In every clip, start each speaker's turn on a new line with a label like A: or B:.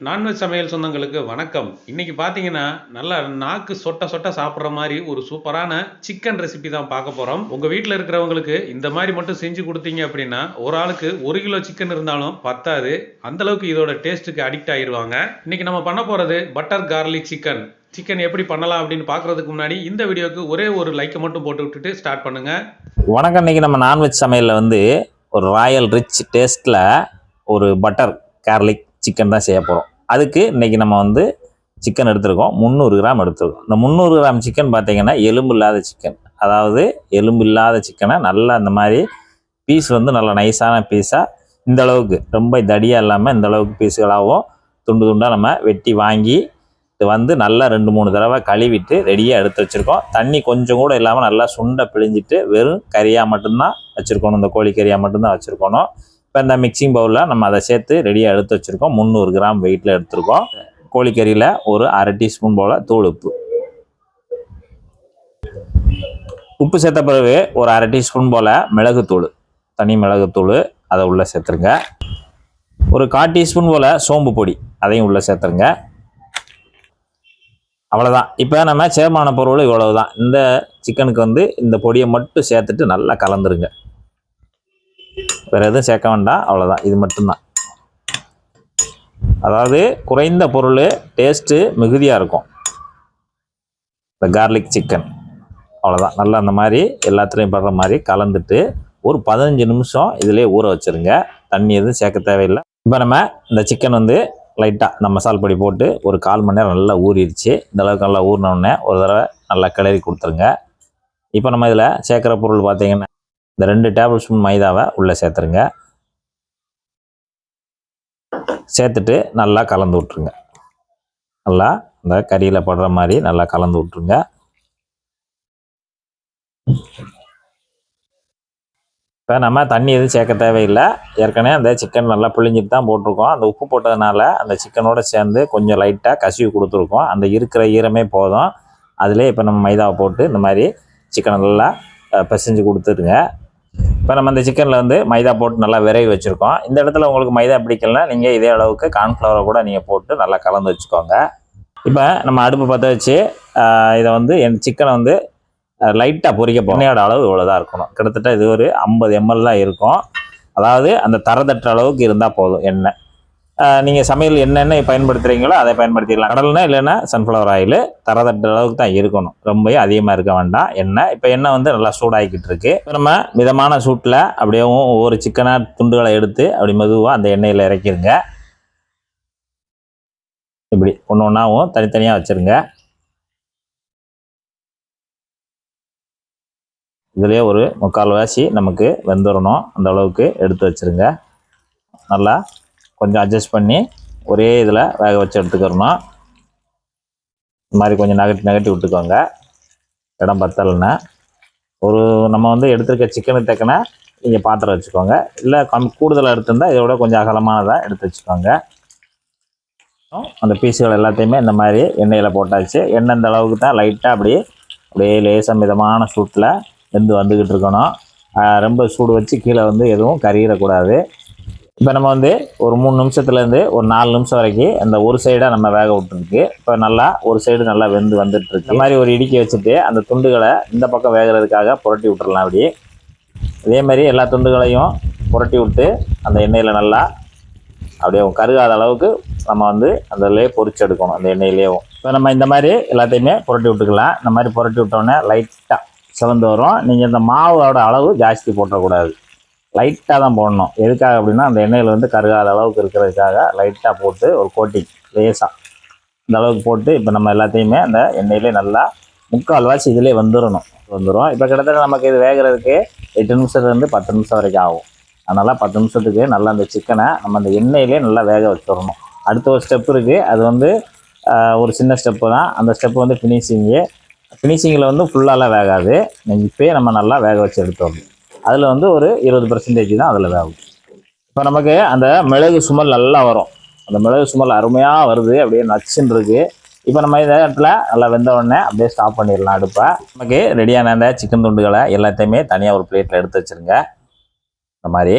A: Non veg சமையல் சொந்தங்களுக்கு வணக்கம். இன்னைக்கு பார்த்தீங்கன்னா நல்லா நாக்கு சொட்ட சொட்ட சாப்பிட்ற மாதிரி ஒரு சூப்பரான சிக்கன் ரெசிபி தான் பார்க்க போகிறோம் உங்கள் வீட்டில் இருக்கிறவங்களுக்கு இந்த மாதிரி மட்டும் செஞ்சு கொடுத்தீங்க அப்படின்னா ஒரு ஆளுக்கு ஒரு கிலோ சிக்கன் இருந்தாலும் பத்தாது. அந்தளவுக்கு இதோட டேஸ்ட்டுக்கு அடிக்ட் ஆகிடுவாங்க இன்னைக்கு நம்ம பண்ண போகிறது பட்டர் கார்லிக் சிக்கன் சிக்கன் எப்படி பண்ணலாம் அப்படின்னு பார்க்குறதுக்கு முன்னாடி இந்த வீடியோக்கு ஒரே ஒரு லைக்கை மட்டும் போட்டு விட்டுட்டு ஸ்டார்ட் பண்ணுங்கள்
B: வணக்கம். இன்னைக்கு நம்ம நான்வெஜ் சமையலில் வந்து ஒரு ராயல் ரிச் டேஸ்ட்டில் ஒரு பட்டர் கார்லிக் சிக்கன் தான் செய்ய போகிறோம் அதுக்கு இன்றைக்கி நம்ம வந்து சிக்கன் எடுத்திருக்கோம். முந்நூறு கிராம் எடுத்திருக்கோம். இந்த முந்நூறு கிராம் சிக்கன் பார்த்திங்கன்னா எலும்பு இல்லாத சிக்கன் அதாவது எலும்பு இல்லாத சிக்கனை நல்லா இந்த மாதிரி பீஸ் வந்து நல்லா நைஸான பீஸாக இந்த அளவுக்கு ரொம்ப தடியாக இல்லாமல் இந்த அளவுக்கு பீஸுகளாகவும் துண்டு துண்டாக நம்ம வெட்டி வாங்கி இது வந்து நல்லா ரெண்டு மூணு தடவை கழுவிட்டு ரெடியாக எடுத்து வச்சுருக்கோம். தண்ணி கொஞ்சம் கூட இல்லாமல் நல்லா சுண்டை பிழிஞ்சிட்டு வெறும் கறியாக மட்டும்தான் வச்சுருக்கணும். இந்த கோழி கறியாக மட்டும்தான் வச்சுருக்கணும். இப்போ இந்த மிக்சிங் பவுலில் நம்ம அதை சேர்த்து ரெடியாக எடுத்து வச்சுருக்கோம். முந்நூறு கிராம் வெயிட்டில் எடுத்துருக்கோம். கோழிக்கறியில் ஒரு அரை டீஸ்பூன் போல் தூள் உப்பு. உப்பு சேர்த்த பிறகு ஒரு அரை டீஸ்பூன் போல் மிளகுத்தூள் தனி மிளகுத்தூள் அதை உள்ளே சேர்த்துருங்க. ஒரு கால் டீஸ்பூன் போல் சோம்பு பொடி அதையும் உள்ளே சேர்த்துருங்க. அவ்வளோதான் இப்போ நம்ம சேர்மான பொருள் இவ்வளவு தான் இந்த சிக்கனுக்கு வந்து இந்த பொடியை மட்டும் சேர்த்துட்டு நல்லா கலந்துருங்க. வேறு எதுவும் சேர்க்க வேண்டாம். அவ்வளோதான் இது மட்டும்தான். அதாவது குறைந்த பொருள் டேஸ்ட்டு மிகுதியாக இருக்கும். இந்த கார்லிக் சிக்கன் அவ்வளோதான் நல்லா அந்த மாதிரி எல்லாத்துலேயும் படுற மாதிரி கலந்துட்டு ஒரு பதினஞ்சு நிமிஷம் இதிலே ஊற வச்சுருங்க. தண்ணி எதுவும் சேர்க்க தேவையில்லை. இப்போ நம்ம இந்த சிக்கன் வந்து லைட்டாக இந்த மசால் பொடி போட்டு ஒரு கால் மணி நேரம் நல்லா ஊறிடுச்சு. இந்தளவுக்கு நல்லா ஊறினோடனே ஒரு தடவை நல்லா கிளறி கொடுத்துருங்க. இப்போ நம்ம இதில் சேர்க்குற பொருள் பார்த்திங்கன்னா இந்த ரெண்டு டேபிள் ஸ்பூன் மைதாவை உள்ளே சேர்த்துருங்க. சேர்த்துட்டு நல்லா கலந்து விட்ருங்க நல்லா இந்த கறியில் படுற மாதிரி நல்லா கலந்து விட்ருங்க இப்போ நம்ம தண்ணி எதுவும் சேர்க்க தேவையில்லை. ஏற்கனவே அந்த சிக்கன் நல்லா பிழிஞ்சிட்டு தான் போட்டிருக்கோம். அந்த உப்பு போட்டதுனால அந்த சிக்கனோட சேர்ந்து கொஞ்சம் லைட்டாக கசிவு கொடுத்துருக்கோம். அந்த இருக்கிற ஈரமே போதும். அதிலே இப்போ நம்ம மைதாவை போட்டு இந்த மாதிரி சிக்கனை நல்லா அஹ், பிசைஞ்சு கொடுத்துருங்க இப்போ நம்ம இந்த சிக்கனில் வந்து மைதா போட்டு நல்லா விரைவி வச்சுருக்கோம். இந்த இடத்துல உங்களுக்கு மைதா பிடிக்கலனா நீங்கள் இதே அளவுக்கு கார்ன்ஃப்ளவரை கூட நீங்கள் போட்டு நல்லா கலந்து வச்சுக்கோங்க. இப்போ நம்ம அடுப்பு பற்ற வச்சு இதை வந்து என் சிக்கனை வந்து லைட்டாக பொறிக்க போகிறோம் அளவு இவ்வளோ தான் இருக்கணும். கிட்டத்தட்ட இது ஒரு ஐம்பது எம்எல் தான் இருக்கும். அதாவது அந்த தரதட்டுற அளவுக்கு இருந்தால் போதும் எண்ணெய். நீங்கள் சமையல் என்னென்ன பயன்படுத்துகிறீங்களோ அதை பயன்படுத்திக்கலாம். கடல்னா இல்லைன்னா சன்ஃப்ளவர் ஆயில் தரதட்ட அளவுக்கு தான் இருக்கணும். ரொம்ப அதிகமாக இருக்க வேண்டாம். எண்ணெய் இப்போ எண்ணெய் வந்து நல்லா சூடாகிக்கிட்டு இருக்கு. இப்போ நம்ம மிதமான சூட்டில் அப்படியே ஒவ்வொரு சிக்கனாக துண்டுகளை எடுத்து அப்படி மெதுவாக அந்த எண்ணெயில் இறக்கிடுங்க இப்படி ஒன்று ஒன்றாவும் தனித்தனியாக வச்சுருங்க. இதுலேயே ஒரு முக்கால்வாசி நமக்கு வெந்துடணும் அந்த அளவுக்கு எடுத்து வச்சுருங்க. நல்லா கொஞ்சம் அட்ஜஸ்ட் பண்ணி ஒரே இதில் வேக வச்சு எடுத்துக்கிறணும் இந்த மாதிரி கொஞ்சம் நகட்டி நகட்டி விட்டுக்கோங்க. இடம் பத்தலைன்னா. ஒரு நம்ம வந்து எடுத்துருக்க சிக்கனுக்கு தக்கன நீங்கள் பாத்திரம் வச்சுக்கோங்க. இல்லை கம் கூடுதலாக இதை விட கொஞ்சம் அகலமானதாக எடுத்து வச்சுக்கோங்க. அந்த பீஸுகள் எல்லாத்தையுமே இந்த மாதிரி எண்ணெயில் போட்டாச்சு. எண்ணெய் இந்த அளவுக்கு தான் லைட்டாக அப்படியே அப்படியே லேசாக மிதமான சூட்டில் வெந்து வந்துக்கிட்டு இருக்கணும். ரொம்ப சூடு வச்சு கீழே வந்து எதுவும் கறியிடக்கூடாது இப்போ நம்ம வந்து ஒரு மூணு நிமிஷத்துலேருந்து ஒரு நாலு நிமிஷம் வரைக்கும் அந்த ஒரு சைடாக நம்ம வேக விட்டுருக்கு. இப்போ நல்லா ஒரு சைடு நல்லா வெந்து வந்துட்டுருக்கு. இந்த மாதிரி ஒரு இடுக்கி வச்சுட்டு அந்த துண்டுகளை இந்த பக்கம் வேகிறதுக்காக புரட்டி விட்டுடலாம் அப்படி இதே மாதிரி எல்லா துண்டுகளையும் புரட்டி விட்டு அந்த எண்ணெயில் நல்லா அப்படியே கருகாத அளவுக்கு நம்ம வந்து அதிலே பொறிச்சு எடுக்கணும் அந்த எண்ணெயிலேயும். இப்போ நம்ம இந்த மாதிரி எல்லாத்தையுமே புரட்டி விட்டுக்கலாம். இந்த மாதிரி புரட்டி விட்டோன்னே லைட்டாக சிவந்து வரும். நீங்கள் இந்த மாவோட அளவு ஜாஸ்தி போட்டக்கூடாது. லைட்டாக தான் போடணும். எதுக்காக அப்படின்னா அந்த எண்ணெயில் வந்து கருகாத அளவுக்கு இருக்கிறதுக்காக லைட்டாக போட்டு ஒரு கோட்டிங் லேசாக இந்த அளவுக்கு போட்டு இப்போ நம்ம எல்லாத்தையுமே அந்த எண்ணெயிலே நல்லா முக்கால்வாசி இதிலே வந்துடணும் வந்துடும் இப்போ கிட்டத்தட்ட நமக்கு இது வேகிறதுக்கு எட்டு நிமிஷத்துலேருந்து பத்து நிமிஷம் வரைக்கும் ஆகும். அதனால் பத்து நிமிஷத்துக்கு நல்லா அந்த சிக்கனை நம்ம அந்த எண்ணெயிலே நல்லா வேக வச்சிடணும் அடுத்த ஒரு ஸ்டெப் இருக்குது அது வந்து ஒரு சின்ன ஸ்டெப்பு தான். அந்த ஸ்டெப்பு வந்து ஃபினிஷிங்கு ஃபினிஷிங்கில் வந்து ஃபுல்லாலாம் வேகாது. நீங்கள் இப்போயே நம்ம நல்லா வேக வச்சு எடுத்துடணும். அதில் வந்து ஒரு இருபது பர்சன்டேஜ் தான் அதில் வேகும் இப்போ நமக்கு அந்த மிளகு சுமல் நல்லா வரும். அந்த மிளகு சுமல் அருமையாக வருது அப்படியே நச்சுன்னு இருக்குது இப்போ நம்ம இந்த இடத்துல நல்லா வெந்த உடனே அப்படியே ஸ்டாப் பண்ணிடலாம் அடுப்பை. நமக்கு ரெடியான அந்த சிக்கன் துண்டுகளை எல்லாத்தையுமே தனியாக ஒரு பிளேட்டில் எடுத்து வச்சுருங்க. இந்த மாதிரி.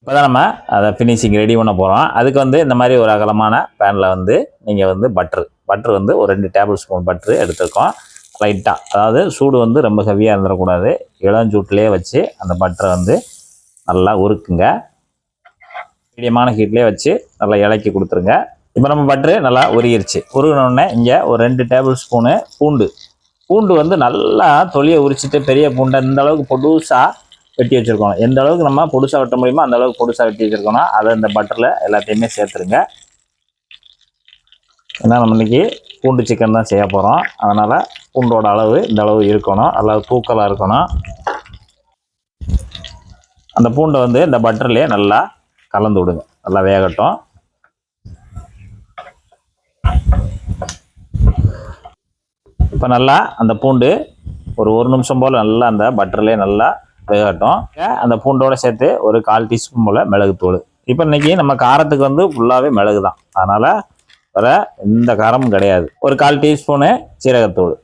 B: இப்போ தான் நம்ம அதை ஃபினிஷிங் ரெடி பண்ண போகிறோம் அதுக்கு வந்து இந்த மாதிரி ஒரு அகலமான பேனில் வந்து நீங்கள் வந்து பட்ரு பட்ரு வந்து ஒரு ரெண்டு டேபிள் ஸ்பூன் பட்ரு எடுத்துருக்கோம். லைட்டாக அதாவது சூடு வந்து ரொம்ப ஹெவியாக இருந்துடக்கூடாது. இளஞ்சூட்டிலே வச்சு அந்த பட்டரை வந்து நல்லா உருக்குங்க. மீடியமான ஹீட்லேயே வச்சு நல்லா இலக்கி கொடுத்துருங்க. இப்போ நம்ம பட்டரு நல்லா உருகிருச்சு. உருகினோடனே இங்கே ஒரு ரெண்டு டேபிள் ஸ்பூனு பூண்டு. பூண்டு வந்து நல்லா தொலியை உரிச்சிட்டு பெரிய பூண்டை இந்த அளவுக்கு பொடுசாக வெட்டி வச்சுருக்கணும் எந்த அளவுக்கு நம்ம பொடுசாக வெட்ட முடியுமோ அந்த அளவுக்கு பொடுசாக வெட்டி வச்சுருக்கணும் அதை இந்த பட்டரில் எல்லாத்தையுமே சேர்த்துருங்க. ஏன்னா நம்ம இன்றைக்கி பூண்டு சிக்கன் தான் செய்ய போகிறோம் அதனால் பூண்டோட அளவு இந்த அளவு இருக்கணும். அளவு தூக்கலாக இருக்கணும். அந்த பூண்டை வந்து இந்த பட்டர்லேயே நல்லா கலந்து விடுங்க. நல்லா வேகட்டும். இப்போ நல்லா அந்த பூண்டு ஒரு ஒரு நிமிஷம் போல் நல்லா அந்த பட்டர்லேயே நல்லா வேகட்டும். அந்த பூண்டோட சேர்த்து ஒரு கால் டீஸ்பூன் போல் மிளகுத்தூள். இப்போ இன்றைக்கி நம்ம காரத்துக்கு வந்து ஃபுல்லாகவே மிளகு தான் அதனால் வேற எந்த காரமும் கிடையாது. ஒரு கால் டீஸ்பூனு சீரகத்தூள்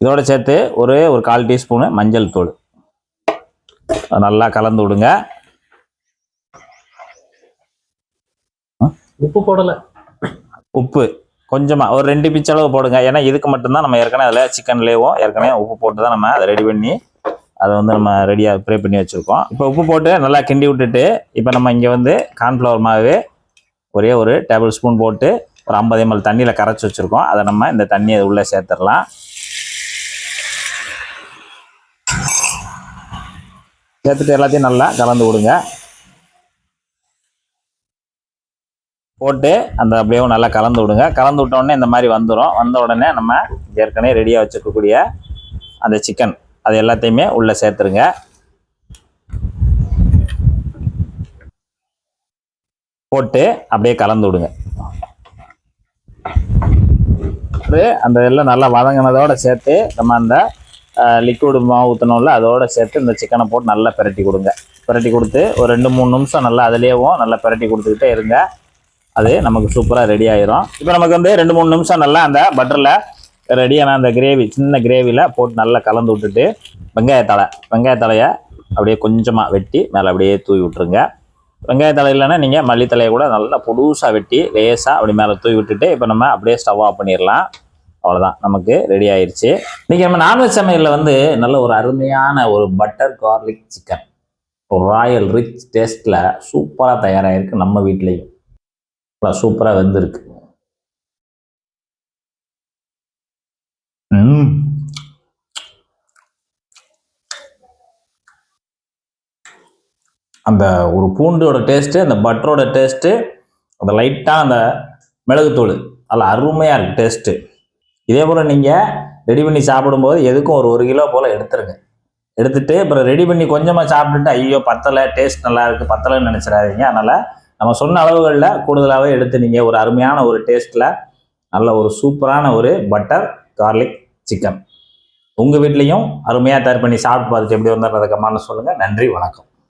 B: இதோட சேர்த்து ஒரே ஒரு கால் டீஸ்பூனு மஞ்சள் தூள். நல்லா கலந்து விடுங்க.
C: உப்பு போடல.
B: உப்பு. கொஞ்சமாக ஒரு ரெண்டு பிச்ச அளவு போடுங்க. ஏன்னா இதுக்கு மட்டும்தான் நம்ம ஏற்கனவே அதில் சிக்கன்லேயும் ஏற்கனவே உப்பு போட்டு தான் நம்ம அதை ரெடி பண்ணி அதை வந்து நம்ம ரெடியாக ப்ரே பண்ணி வச்சுருக்கோம். இப்போ உப்பு போட்டு நல்லா கிண்டி விட்டுட்டு இப்போ நம்ம இங்கே வந்து கார்ன்ஃப்ளவர் மாவு ஒரே ஒரு டேபிள் ஸ்பூன் போட்டு ஒரு ஐம்பது எம்எல் தண்ணியில் கரைச்சி வச்சுருக்கோம். அதை நம்ம இந்த தண்ணியை உள்ளே சேர்த்துடலாம். சேர்த்துட்டு எல்லாத்தையும் நல்லா கலந்து விடுங்க. போட்டு அந்த அப்படியே நல்லா கலந்து விடுங்க. கலந்து விட்ட உடனே இந்த மாதிரி வந்துடும் வந்த உடனே நம்ம ஏற்கனவே ரெடியாக வச்சுருக்கக்கூடிய அந்த சிக்கன் அது எல்லாத்தையுமே உள்ளே சேர்த்துருங்க. போட்டு அப்படியே கலந்து விடுங்க. அந்த எல்லாம் நல்லா வதங்கினதோட சேர்த்து நம்ம அந்த லிக்விட் மாவு ஊற்றணும்ல அதோட சேர்த்து இந்த சிக்கனை போட்டு நல்லா பிரட்டி கொடுங்க. பிரட்டி கொடுத்து ஒரு ரெண்டு மூணு நிமிஷம் நல்லா அதுலேயும் நல்லா பிரட்டி கொடுத்துக்கிட்டே இருங்க. அது நமக்கு சூப்பராக ரெடி ஆயிரும். இப்போ நமக்கு வந்து ரெண்டு மூணு நிமிஷம் நல்லா அந்த பட்டரில் ரெடியான அந்த கிரேவி சின்ன கிரேவியில் போட்டு நல்லா கலந்து விட்டுட்டு வெங்காயத்தலை வெங்காயத்தலையை அப்படியே கொஞ்சமாக வெட்டி மேலே அப்படியே தூவி விட்டுருங்க. வெங்காயத்தலை இல்லைன்னா நீங்கள் மல்லித்தலையை கூட நல்லா புதுசாக வெட்டி லேசாக அப்படி மேலே தூவி விட்டுட்டு இப்போ நம்ம அப்படியே ஸ்டவ் ஆஃப் பண்ணிடலாம். அவ்வளோதான் நமக்கு ரெடி ஆயிடுச்சு இன்றைக்கி நம்ம நான்வெஜ் சமையலில் வந்து நல்ல ஒரு அருமையான ஒரு பட்டர் கார்லிக் சிக்கன் ஒரு ராயல் ரிச் டேஸ்ட்டில் சூப்பராக தயாராகிருக்கு நம்ம வீட்லேயும். சூப்பராக வெந்திருக்கு. ம். அந்த ஒரு பூண்டோட டேஸ்ட்டு அந்த பட்டரோட டேஸ்ட்டு அந்த லைட்டாக அந்த மிளகுத்தூள். அதில் அருமையாக இருக்குது டேஸ்ட்டு இதே போல் நீங்கள் ரெடி பண்ணி சாப்பிடும்போது எதுக்கும் ஒரு ஒரு கிலோ போல் எடுத்துருங்க. எடுத்துகிட்டு அப்புறம் ரெடி பண்ணி கொஞ்சமாக சாப்பிட்டுட்டு ஐயோ பத்தலை டேஸ்ட் நல்லா இருக்குது பத்தலைன்னு நினச்சிடாதீங்க. அதனால் நம்ம சொன்ன அளவுகளில் கூடுதலாகவே எடுத்து நீங்கள் ஒரு அருமையான ஒரு டேஸ்ட்டில் நல்ல ஒரு சூப்பரான ஒரு பட்டர் கார்லிக் சிக்கன் உங்கள் வீட்லேயும் அருமையாக தயார் பண்ணி சாப்பிட்டு பார்த்துட்டு எப்படி வந்தால் அதை சொல்லுங்கள் நன்றி வணக்கம்.